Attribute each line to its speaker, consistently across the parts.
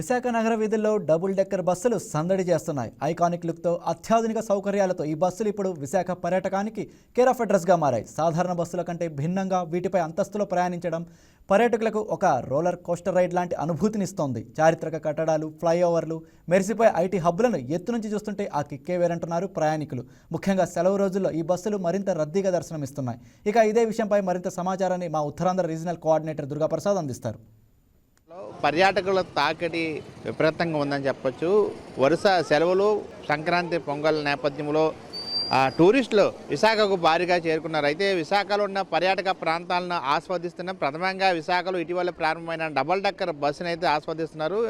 Speaker 1: విశాఖ నగర వీధుల్లో double decker బస్సులు సందడి చేస్తున్నాయి. ఐకానిక్ లుక్తో అత్యాధునిక సౌకర్యాలతో ఈ బస్సులు ఇప్పుడు విశాఖ పర్యాటకానికి కేర్ ఆఫ్ అడ్రస్గా మారాయి. సాధారణ బస్సుల కంటే భిన్నంగా వీటిపై అంతస్తులో ప్రయాణించడం పర్యాటకులకు ఒక రోలర్ కోస్టర్ రైడ్ లాంటి అనుభూతినిస్తోంది చారిత్రక కట్టడాలు ఫ్లైఓవర్లు మెరిసిపోయే ఐటీ హబ్బులను ఎత్తు నుంచి చూస్తుంటే ఆ కిక్కే వేరంటున్నారు ప్రయాణికులు. ముఖ్యంగా సెలవు రోజుల్లో ఈ బస్సులు మరింత రద్దీగా దర్శనమిస్తున్నాయి. ఇక ఇదే విషయంపై మరింత సమాచారాన్ని మా ఉత్తరాంధ్ర రీజనల్ కోఆర్డినేటర్ దుర్గాప్రసాద్ అందిస్తారు.
Speaker 2: పర్యాటకుల తాకటి విపరీతంగా ఉందని చెప్పొచ్చు. వరుస సెలవులు సంక్రాంతి పొంగల్ నేపథ్యంలో టూరిస్టులు విశాఖకు భారీగా చేరుకున్నారు. అయితే విశాఖలో ఉన్న పర్యాటక ప్రాంతాలను ఆస్వాదిస్తున్న ప్రథమంగా విశాఖలో ఇటీవల ప్రారంభమైన డబల్ డక్కర్ బస్సును అయితే ఆస్వాదిస్తున్నారు.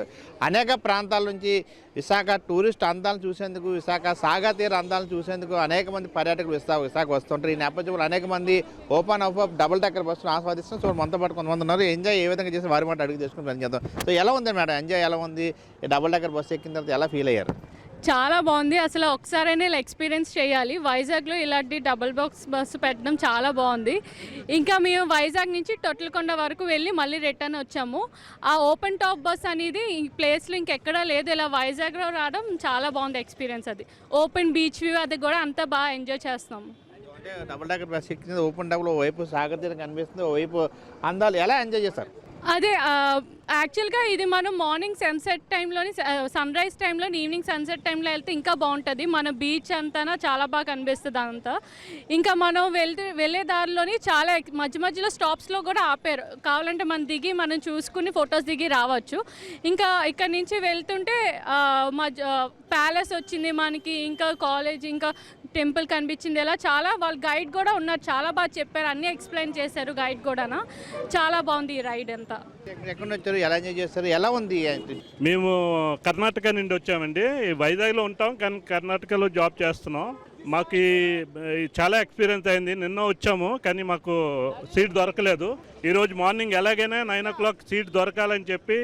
Speaker 2: అనేక ప్రాంతాల నుంచి విశాఖ టూరిస్ట్ అందాలను చూసేందుకు విశాఖ సాగా తీర అందాలను చూసేందుకు అనేక మంది పర్యాటకులు విశాఖ విశాఖ వస్తుంటారు. ఈ నేపథ్యంలో అనేక మంది ఓపెన్ ఆఫ్ డబల్ డక్కర్ బస్సును ఆస్వాదిస్తున్నారు. సో మనతో పాటు కొంతమంది ఉన్నారు. ఎంజాయ్ ఏ విధంగా చేసి వారి మాట అడిగి చేసుకుని పని చేద్దాం. సో ఎలా ఉంది మేడం? ఎంజాయ్ ఎలా ఉంది? డబల్ డక్కర్ బస్సు ఎక్కిన తర్వాత ఎలా ఫీల్ అయ్యారు?
Speaker 3: చాలా బాగుంది. అసలు ఒకసారైనా ఇలా ఎక్స్పీరియన్స్ చేయాలి. వైజాగ్లో ఇలాంటి డబుల్ బాక్స్ బస్సు పెట్టడం చాలా బాగుంది. ఇంకా మేము వైజాగ్ నుంచి తొట్లకొండ వరకు వెళ్ళి మళ్ళీ రిటర్న్ వచ్చాము. ఆ ఓపెన్ టాప్ బస్ అనేది ఈ ప్లేస్లో ఇంకెక్కడా లేదు. ఇలా వైజాగ్లో రావడం చాలా బాగుంది ఎక్స్పీరియన్స్ అది. ఓపెన్ బీచ్ వ్యూ అది కూడా అంతా బాగా ఎంజాయ్ చేస్తాము
Speaker 2: డబుల్ డక్కర్ బస్ ఎక్కింది ఓపెన్ డబుల్ ఓవైపు సాగర్ తీరం కనిపిస్తుంది ఓవైపు అందాలు ఎలా ఎంజాయ్ చేస్తారు?
Speaker 3: అదే యాక్చువల్గా ఇది మనం మార్నింగ్ సన్సెట్ టైంలోని సన్ రైజ్ టైంలో ఈవినింగ్ సన్సెట్ టైంలో వెళ్తే ఇంకా బాగుంటుంది. మన బీచ్ అంతా చాలా బాగా కనిపిస్తుంది అంతా. ఇంకా మనం వెళ్తే వెళ్ళే దారిలోని చాలా మధ్య మధ్యలో స్టాప్స్లో కూడా ఆపారు. కావాలంటే మనం దిగి మనం చూసుకుని ఫొటోస్ దిగి రావచ్చు. ఇంకా ఇక్కడ నుంచి వెళ్తుంటే మధ్య ప్యాలెస్ వచ్చింది మనకి ఇంకా కాలేజ్ ఇంకా టెంపుల్ కనిపించింది ఇలా చాలా వాళ్ళు గైడ్ కూడా ఉన్నారు. చాలా బాగా చెప్పారు. అన్నీ ఎక్స్ప్లెయిన్ చేశారు గైడ్ కూడా చాలా బాగుంది ఈ రైడ్ అంతా.
Speaker 2: ఎక్కడ ఎక్కడ వచ్చారు? ఎలా ఎంజాయ్ చేస్తారు? ఎలా ఉంది
Speaker 4: మేము కర్ణాటక నుండి వచ్చామండి. వైజాగ్లో ఉంటాం కానీ కర్ణాటకలో జాబ్ చేస్తున్నాం. మాకు చాలా ఎక్స్పీరియన్స్ అయింది. నిన్న వచ్చాము కానీ మాకు సీట్ దొరకలేదు. ఈరోజు మార్నింగ్ ఎలాగైనా నైన్ ఓ క్లాక్ సీట్ దొరకాలని చెప్పి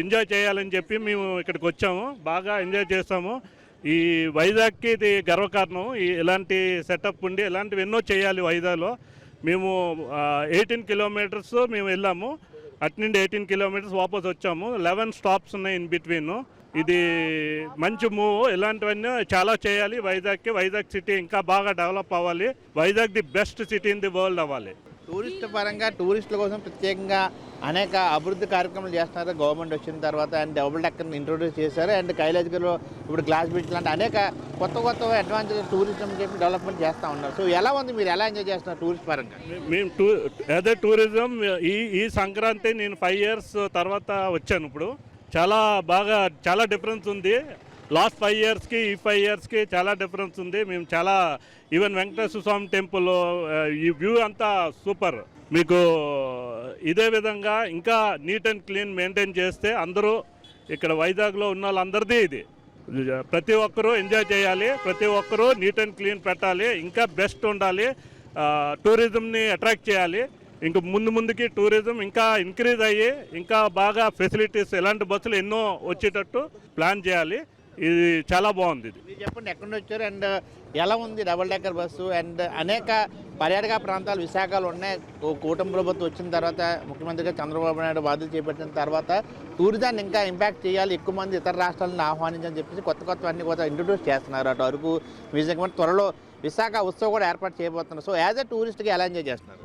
Speaker 4: ఎంజాయ్ చేయాలని చెప్పి మేము ఇక్కడికి వచ్చాము. బాగా ఎంజాయ్ చేస్తాము ఈ వైజాగ్కి ఇది గర్వకారణం. ఈ ఇలాంటి సెటప్ ఉండి ఇలాంటివి ఎన్నో చేయాలి వైజాగ్లో. మేము ఎయిటీన్ కిలోమీటర్స్ మేము వెళ్ళాము. అటు నుండి ఎయిటీన్ కిలోమీటర్స్ వాపస్ వచ్చాము. లెవెన్ స్టాప్స్ ఉన్నాయి ఇన్ బిట్వీన్. ఇది మంచి మూవ్. ఇలాంటివన్నీ చాలా చేయాలి. వైజాగ్కి. వైజాగ్ సిటీ ఇంకా బాగా డెవలప్ అవ్వాలి. Vizag the best city in the world అవ్వాలి.
Speaker 2: టూరిస్ట్ పరంగా టూరిస్టుల కోసం ప్రత్యేకంగా అనేక అభివృద్ధి కార్యక్రమాలు చేస్తున్నారు. గవర్నమెంట్ వచ్చిన తర్వాత అండ్ డబుల్ డెక్కర్ని ఇంట్రొడ్యూస్ చేశారు. అండ్ కైలాజ్గిరిలో ఇప్పుడు గ్లాస్ బీచ్ లాంటి అనేక కొత్త కొత్త అడ్వాన్స్ టూరిజం చెప్పి డెవలప్మెంట్ చేస్తూ ఉన్నారు. సో ఎలా ఉంది? మీరు ఎలా ఎంజాయ్ చేస్తున్నారు టూరిస్ట్ పరంగా?
Speaker 4: మేము టూ అదే టూరిజం ఈ ఈ సంక్రాంతి నేను ఫైవ్ ఇయర్స్ తర్వాత వచ్చాను ఇప్పుడు. చాలా బాగా చాలా డిఫరెన్స్ ఉంది. లాస్ట్ ఫైవ్ ఇయర్స్కి ఈ ఫైవ్ ఇయర్స్కి చాలా డిఫరెన్స్ ఉంది. మేము చాలా ఈవెన్ వెంకటేశ్వర స్వామి టెంపుల్ ఈ వ్యూ అంతా సూపర్. మీకు ఇదే విధంగా ఇంకా నీట్ అండ్ క్లీన్ మెయింటైన్ చేస్తే అందరూ ఇక్కడ వైజాగ్లో ఉన్న వాళ్ళందరిది ఇది. ప్రతి ఒక్కరూ ఎంజాయ్ చేయాలి ప్రతి ఒక్కరూ నీట్ అండ్ క్లీన్ పెట్టాలి ఇంకా బెస్ట్ ఉండాలి టూరిజంని అట్రాక్ట్ చేయాలి. ఇంక ముందు ముందుకి టూరిజం ఇంకా ఇంక్రీజ్ అయ్యి ఇంకా బాగా ఫెసిలిటీస్ ఎలాంటి బస్సులు ఎన్నో వచ్చేటట్టు ప్లాన్ చేయాలి. ఇది చాలా బాగుంది ఇది.
Speaker 2: మీరు చెప్పండి ఎక్కడి నుంచి వచ్చారు? అండ్ ఎలా ఉంది డబుల్ డెక్కర్ బస్సు? అండ్ అనేక పర్యాటక ప్రాంతాలు విశాఖలో ఉన్నాయి. కూటమి ప్రభుత్వం వచ్చిన తర్వాత ముఖ్యమంత్రిగా చంద్రబాబు నాయుడు బాధ్యత చేపట్టిన తర్వాత టూరిజాన్ని ఇంకా ఇంపాక్ట్ చేయాలి ఎక్కువ మంది ఇతర రాష్ట్రాలను ఆహ్వానించని చెప్పేసి కొత్త కొత్త అన్ని కొత్త ఇంట్రొడ్యూస్ చేస్తున్నారు. అటు వరకు మ్యూజియం త్వరలో విశాఖ ఉత్సవం కూడా ఏర్పాటు చేయబోతున్నారు. సో యాజ్ ఎ టూరిస్ట్గా ఎలా ఎంజాయ్ చేస్తున్నారు?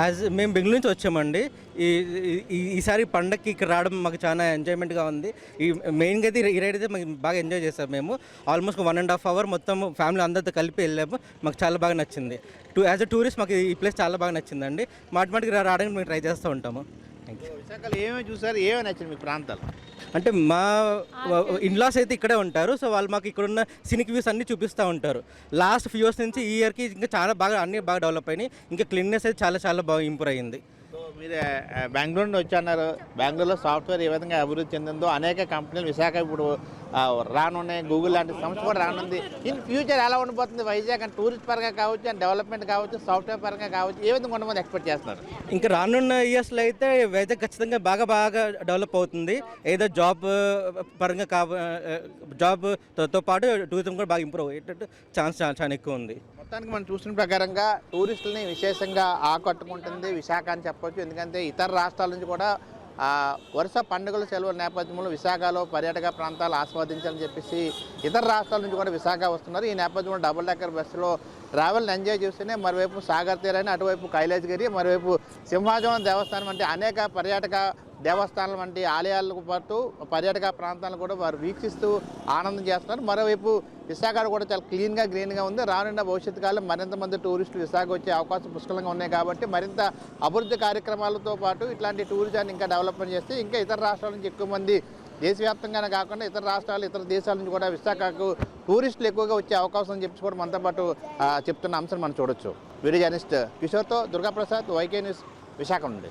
Speaker 5: యాజ్ మేము బెంగళూరు నుంచి వచ్చామండి. ఈ ఈసారి పండగకి ఇక్కడ రావడం మాకు చాలా ఎంజాయ్మెంట్గా ఉంది. ఈ మెయిన్గా అయితే ఈ రైడ్ అయితే మాకు బాగా ఎంజాయ్ చేస్తాం మేము. Almost one and half hour మొత్తం ఫ్యామిలీ అందరితో కలిపి వెళ్ళాము. మాకు చాలా బాగా నచ్చింది. టూ యాజ్ అ టూరిస్ట్ మాకు ఈ ప్లేస్ చాలా బాగా నచ్చిందండి. మాటి మాటికి రావడానికి మేము ట్రై చేస్తూ ఉంటాము.
Speaker 2: విశాఖలో ఏమేమి చూసారు? ఏమేమి నచ్చింది మీ ప్రాంతాలు?
Speaker 5: అంటే మా ఇన్లాస్ అయితే ఇక్కడే ఉంటారు. సో వాళ్ళు మాకు ఇక్కడున్న సినిక్ వ్యూస్ అన్ని చూపిస్తూ ఉంటారు. లాస్ట్ ఫ్యూ ఇయర్స్ నుంచి ఈ ఇయర్కి ఇంకా చాలా బాగా అన్ని బాగా డెవలప్ అయినాయి. ఇంకా క్లీన్నెస్ అయితే చాలా చాలా బాగా ఇంప్రూవ్ అయ్యింది.
Speaker 2: సో మీరు బెంగళూరు నుండి వచ్చన్నారు. బెంగళూరులో సాఫ్ట్వేర్ ఏ విధంగా అభివృద్ధి చెందిందో అనేక కంపెనీలు విశాఖ ఇప్పుడు రానున్నాయి. గూగుల్ లాంటి సంస్థ కూడా రానుంది. ఇన్ ఫ్యూచర్ ఎలా ఉండబోతుంది వైజాగ్ అండ్ టూరిస్ట్ పరంగా కావచ్చు అండ్ డెవలప్మెంట్ కావచ్చు సాఫ్ట్వేర్ పరంగా కావచ్చు ఏ విధంగా ఉండబోతుంది ఎక్స్పెక్ట్ చేస్తున్నారు?
Speaker 5: ఇంకా రానున్న ఇయర్స్లో అయితే వైజాగ్ ఖచ్చితంగా బాగా బాగా డెవలప్ అవుతుంది. ఏదో జాబ్ పరంగా కా జాబ్తో పాటు టూరిజం కూడా బాగా ఇంప్రూవ్ అయ్యేటట్టు ఛాన్స్ చాలా చాలా ఎక్కువ ఉంది.
Speaker 2: మొత్తానికి మనం చూసిన ప్రకారంగా టూరిస్టులని విశేషంగా ఆకట్టుకుంటుంది విశాఖ అని చెప్పొచ్చు. ఎందుకంటే ఇతర రాష్ట్రాల నుంచి కూడా వరుస పండుగల సెలవుల నేపథ్యంలో విశాఖలో పర్యాటక ప్రాంతాలు ఆస్వాదించాలని చెప్పేసి ఇతర రాష్ట్రాల నుంచి కూడా విశాఖ వస్తున్నారు. ఈ నేపథ్యంలో డబుల్ డెక్కర్ బస్సులో ట్రావెల్ని ఎంజాయ్ చేస్తేనే మరోవైపు సాగర్ తీరని అటువైపు కైలాసగిరి మరోవైపు సింహాచలం దేవస్థానం వంటి అనేక పర్యాటక దేవస్థానం వంటి ఆలయాలకు పాటు పర్యాటక ప్రాంతాలను కూడా వారు వీక్షిస్తూ ఆనందం చేస్తున్నారు. మరోవైపు విశాఖ కూడా చాలా క్లీన్గా గ్రీన్గా ఉంది. రానున్న భవిష్యత్తు కాలం మరింత మంది టూరిస్టులు విశాఖ వచ్చే అవకాశం పుష్కలంగా ఉన్నాయి కాబట్టి మరింత అభివృద్ధి కార్యక్రమాలతో పాటు ఇట్లాంటి టూరిజాన్ని ఇంకా డెవలప్మెంట్ చేస్తే ఇంకా ఇతర రాష్ట్రాల నుంచి ఎక్కువ మంది దేశవ్యాప్తంగానే కాకుండా ఇతర రాష్ట్రాలు ఇతర దేశాల నుంచి కూడా విశాఖకు టూరిస్టులు ఎక్కువగా వచ్చే అవకాశం అని చెప్పి కూడా మనతో పాటు చెప్తున్న అంశం మనం చూడొచ్చు. వీడియో జర్నలిస్ట్ కిషోర్తో దుర్గాప్రసాద్ వైకే న్యూస్ విశాఖ నుండి.